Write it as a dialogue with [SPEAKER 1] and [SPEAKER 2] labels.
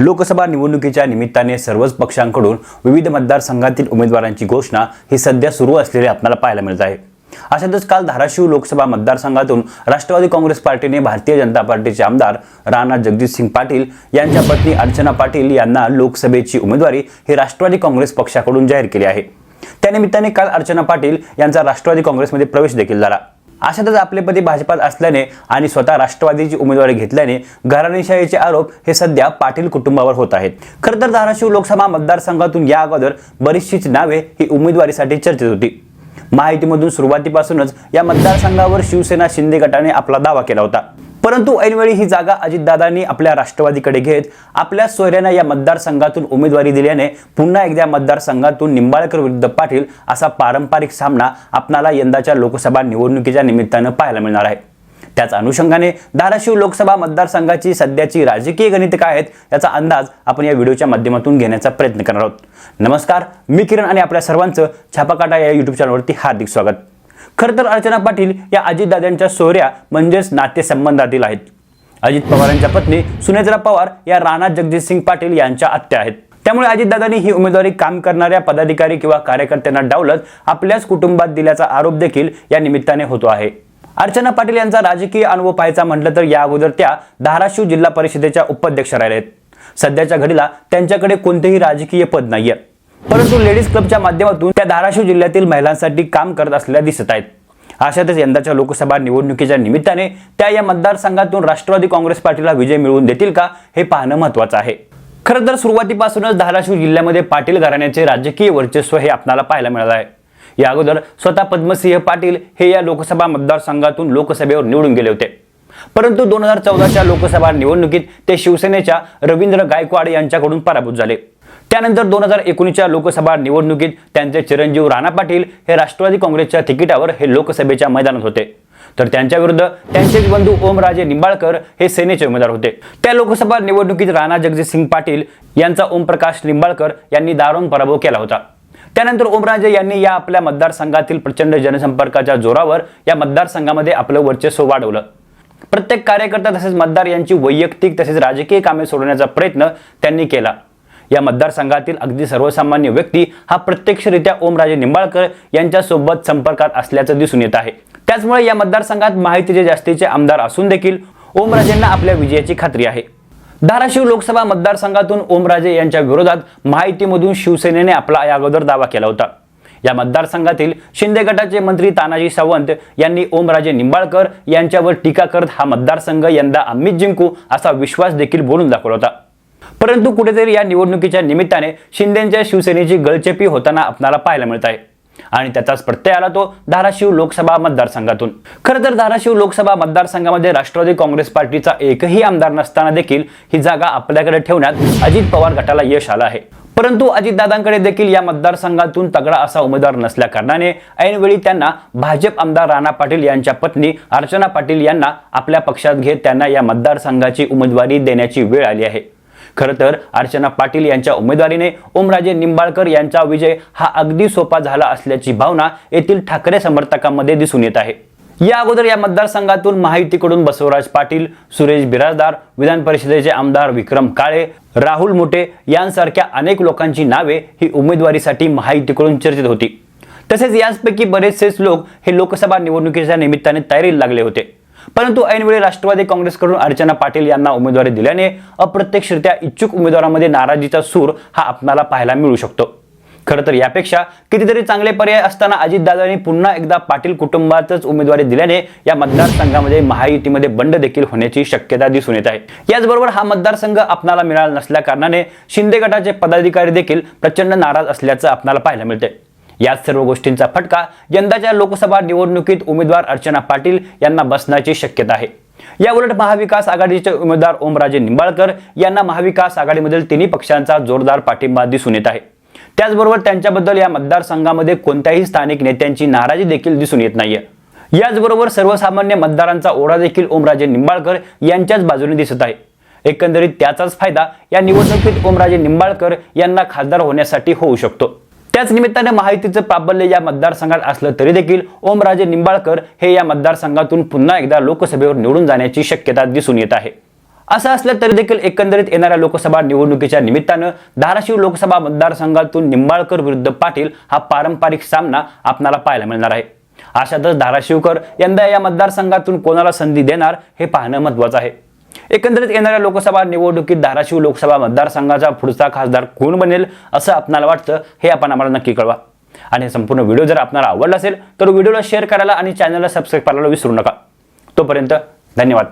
[SPEAKER 1] लोकसभा निवडणुकीच्या निमित्ताने सर्वच पक्षांकडून विविध मतदारसंघातील उमेदवारांची घोषणा ही सध्या सुरू असलेली आपल्याला पाहायला मिळत आहे. अशातच काल धाराशिव लोकसभा मतदारसंघातून राष्ट्रवादी काँग्रेस पार्टीने भारतीय जनता पार्टीचे आमदार राणा जगजितसिंग पाटील यांच्या पत्नी अर्चना पाटील यांना लोकसभेची उमेदवारी ही राष्ट्रवादी काँग्रेस पक्षाकडून जाहीर केली आहे. त्यानिमित्ताने काल अर्चना पाटील यांचा राष्ट्रवादी काँग्रेसमध्ये प्रवेश देखील झाला. अशातच आपले पती भाजपात असल्याने आणि स्वतः राष्ट्रवादीची उमेदवारी घेतल्याने घराणेशाहीचे आरोप हे सध्या पाटील कुटुंबावर होत आहेत. खरं तर धाराशिव लोकसभा मतदारसंघातून या अगोदर बरीचशीच नावे ही उमेदवारीसाठी चर्चेत होती. माहितीमधून सुरुवातीपासूनच या मतदारसंघावर शिवसेना शिंदे गटाने आपला दावा केला होता. परंतु ऐनवेळी ही जागा अजितदादांनी आपल्या राष्ट्रवादीकडे घेत आपल्या सोयऱ्यांना या मतदारसंघातून उमेदवारी दिल्याने पुन्हा एकदा मतदारसंघातून निंबाळकर विरुद्ध पाटील असा पारंपरिक सामना आपणाला यंदाच्या लोकसभा निवडणुकीच्या निमित्तानं पाहायला मिळणार आहे. त्याच अनुषंगाने धाराशिव लोकसभा मतदारसंघाची सध्याची राजकीय गणित काय आहेत याचा अंदाज आपण या व्हिडिओच्या माध्यमातून घेण्याचा प्रयत्न करणार आहोत. नमस्कार मी किरण आणि आपल्या सर्वांचं छापाकाटा या युट्यूब चॅनलवरती हार्दिक स्वागत. खरं तर अर्चना पाटील या अजितदादांच्या सोहऱ्या म्हणजेच नातेसंबंधातील आहेत. अजित पवारांच्या पत्नी सुनेत्रा पवार या राणा जगजितसिंग पाटील यांच्या आत्या आहेत. त्यामुळे अजितदादांनी ही उमेदवारी काम करणाऱ्या पदाधिकारी किंवा कार्यकर्त्यांना डावलत आपल्याच कुटुंबात दिल्याचा आरोप देखील या निमित्ताने होतो आहे. अर्चना पाटील यांचा राजकीय अनुभव पाहायचा म्हटलं तर या अगोदर त्या धाराशिव जिल्हा परिषदेच्या उपाध्यक्ष राहिल्या आहेत. सध्याच्या घडीला त्यांच्याकडे कोणतेही राजकीय पद नाहीये. परंतु लेडीज क्लबच्या माध्यमातून त्या धाराशिव जिल्ह्यातील महिलांसाठी काम करत असलेल्या दिसत आहेत. अशातच यंदाच्या लोकसभा निवडणुकीच्या निमित्ताने त्या या मतदारसंघातून राष्ट्रवादी काँग्रेस पार्टीला विजय मिळवून देतील का हे पाहणं महत्वाचं आहे. खरं तर सुरुवातीपासूनच धाराशिव जिल्ह्यामध्ये पाटील घराण्याचे राजकीय वर्चस्व हे आपल्याला पाहायला मिळालं आहे. या अगोदर स्वतः पद्मसिंह पाटील हे या लोकसभा मतदारसंघातून लोकसभेवर निवडून गेले होते. परंतु दोन हजार चौदाच्या लोकसभा निवडणुकीत ते शिवसेनेच्या रवींद्र गायकवाड यांच्याकडून पराभूत झाले. त्यानंतर दोन हजार एकोणीसच्या लोकसभा निवडणुकीत त्यांचे चिरंजीव राणा पाटील हे राष्ट्रवादी काँग्रेसच्या तिकिटावर हे लोकसभेच्या मैदानात होते. तर त्यांच्या विरुद्ध त्यांचे बंधू ओमराजे निंबाळकर हे सेनेचे उमेदवार होते. त्या लोकसभा निवडणुकीत राणा जगजितसिंग पाटील यांचा ओमप्रकाश निंबाळकर यांनी दारुण पराभव केला होता. त्यानंतर ओमराजे यांनी या आपल्या मतदारसंघातील प्रचंड जनसंपर्काच्या जोरावर या मतदारसंघामध्ये आपलं वर्चस्व वाढवलं. प्रत्येक कार्यकर्ता तसेच मतदार यांची वैयक्तिक तसेच राजकीय कामे सोडवण्याचा प्रयत्न त्यांनी केला. या मतदारसंघातील अगदी सर्वसामान्य व्यक्ती हा प्रत्यक्षरित्या ओमराजे निंबाळकर यांच्यासोबत संपर्कात असल्याचं दिसून येत आहे. त्याचमुळे या मतदारसंघात माहितीचे जास्तीचे आमदार असून देखील ओमराजेंना आपल्या विजयाची खात्री आहे. धाराशिव लोकसभा मतदारसंघातून ओमराजे यांच्या विरोधात माहितीमधून शिवसेनेने आपला या अगोदर दावा केला होता. या मतदारसंघातील शिंदे गटाचे मंत्री तानाजी सावंत यांनी ओमराजे निंबाळकर यांच्यावर टीका करत हा मतदारसंघ यंदा आम्हीच जिंकू असा विश्वास देखील बोलून दाखवला होता. परंतु कुठेतरी या निवडणुकीच्या निमित्ताने शिंदेच्या शिवसेनेची गळचेपी होताना आपणाला पाहायला मिळत आहे. आणि त्याचाच प्रत्यय आला तो धाराशिव लोकसभा मतदारसंघातून. खरं तर धाराशिव लोकसभा मतदारसंघामध्ये राष्ट्रवादी काँग्रेस पार्टीचा एकही आमदार नसताना देखील ही जागा आपल्याकडे ठेवण्यात अजित पवार गटाला यश आलं आहे. परंतु अजितदादांकडे देखील या मतदारसंघातून तगडा असा उमेदवार नसल्या कारणाने ऐनवेळी त्यांना भाजप आमदार राणा पाटील यांच्या पत्नी अर्चना पाटील यांना आपल्या पक्षात घेत त्यांना या मतदारसंघाची उमेदवारी देण्याची वेळ आली आहे. खरं तर अर्चना पाटील यांच्या उमेदवारीने ओमराजे निंबाळकर यांचा विजय हा अगदी सोपा झाला असल्याची भावना येथील ठाकरे समर्थकांमध्ये दिसून येत आहे. या अगोदर या मतदारसंघातून महायुतीकडून बसवराज पाटील सुरेश बिराजदार विधान परिषदेचे आमदार विक्रम काळे राहुल मोटे यांसारख्या अनेक लोकांची नावे ही उमेदवारीसाठी महायुतीकडून चर्चेत होती. तसेच याचपैकी बरेचसेच लोक हे लोकसभा निवडणुकीच्या निमित्ताने तयारीला लागले होते. परंतु ऐनवेळी राष्ट्रवादी काँग्रेसकडून अर्चना पाटील यांना उमेदवारी दिल्याने अप्रत्यक्षरित्या इच्छुक उमेदवारांमध्ये नाराजीचा सूर हा आपणाला पाहायला मिळू शकतो. खरं तर यापेक्षा कितीतरी चांगले पर्याय असताना अजितदादांनी पुन्हा एकदा पाटील कुटुंबातच उमेदवारी दिल्याने या मतदारसंघामध्ये महायुतीमध्ये बंड देखील होण्याची शक्यता दिसून येत आहे. याचबरोबर हा मतदारसंघ आपणाला मिळाला नसल्या कारणाने शिंदे गटाचे पदाधिकारी देखील प्रचंड नाराज असल्याचं आपणाला पाहायला मिळते याच सर्व गोष्टींचा फटका यंदाच्या लोकसभा निवडणुकीत उमेदवार अर्चना पाटील यांना बसण्याची शक्यता आहे. या उलट महाविकास आघाडीचे उमेदवार ओमराजे निंबाळकर यांना महाविकास आघाडीमधील तिन्ही पक्षांचा जोरदार पाठिंबा दिसून येत आहे. त्याचबरोबर त्यांच्याबद्दल या मतदारसंघामध्ये कोणत्याही स्थानिक नेत्यांची नाराजी देखील दिसून येत नाहीये. याचबरोबर सर्वसामान्य मतदारांचा ओढा देखील ओमराजे निंबाळकर यांच्याच बाजूने दिसत आहे. एकंदरीत त्याचाच फायदा या निवडणुकीत ओमराजे निंबाळकर यांना खासदार होण्यासाठी होऊ शकतो. त्याच निमित्ताने महायुतीचं प्राबल्य या मतदारसंघात असलं तरी देखील ओमराजे निंबाळकर हे या मतदारसंघातून पुन्हा एकदा लोकसभेवर निवडून जाण्याची शक्यता दिसून येत आहे. असं असलं तरी देखील एकंदरीत येणाऱ्या लोकसभा निवडणुकीच्या निमित्तानं धाराशिव लोकसभा मतदारसंघातून निंबाळकर विरुद्ध पाटील हा पारंपरिक सामना आपणाला पाहायला मिळणार आहे. अशातच धाराशिवकर यंदा या मतदारसंघातून कोणाला संधी देणार हे पाहणं महत्वाचं आहे. एकंदरीत येणाऱ्या लोकसभा निवडणुकीत धाराशिव लोकसभा मतदारसंघाचा पुढचा खासदार कोण बनेल असं आपणाला वाटतं हे आपण आम्हाला नक्की कळवा. आणि संपूर्ण व्हिडिओ जर आपणाला आवडला असेल तर व्हिडिओला शेअर करायला आणि चॅनलला सबस्क्राईब करायला विसरू नका. तोपर्यंत धन्यवाद.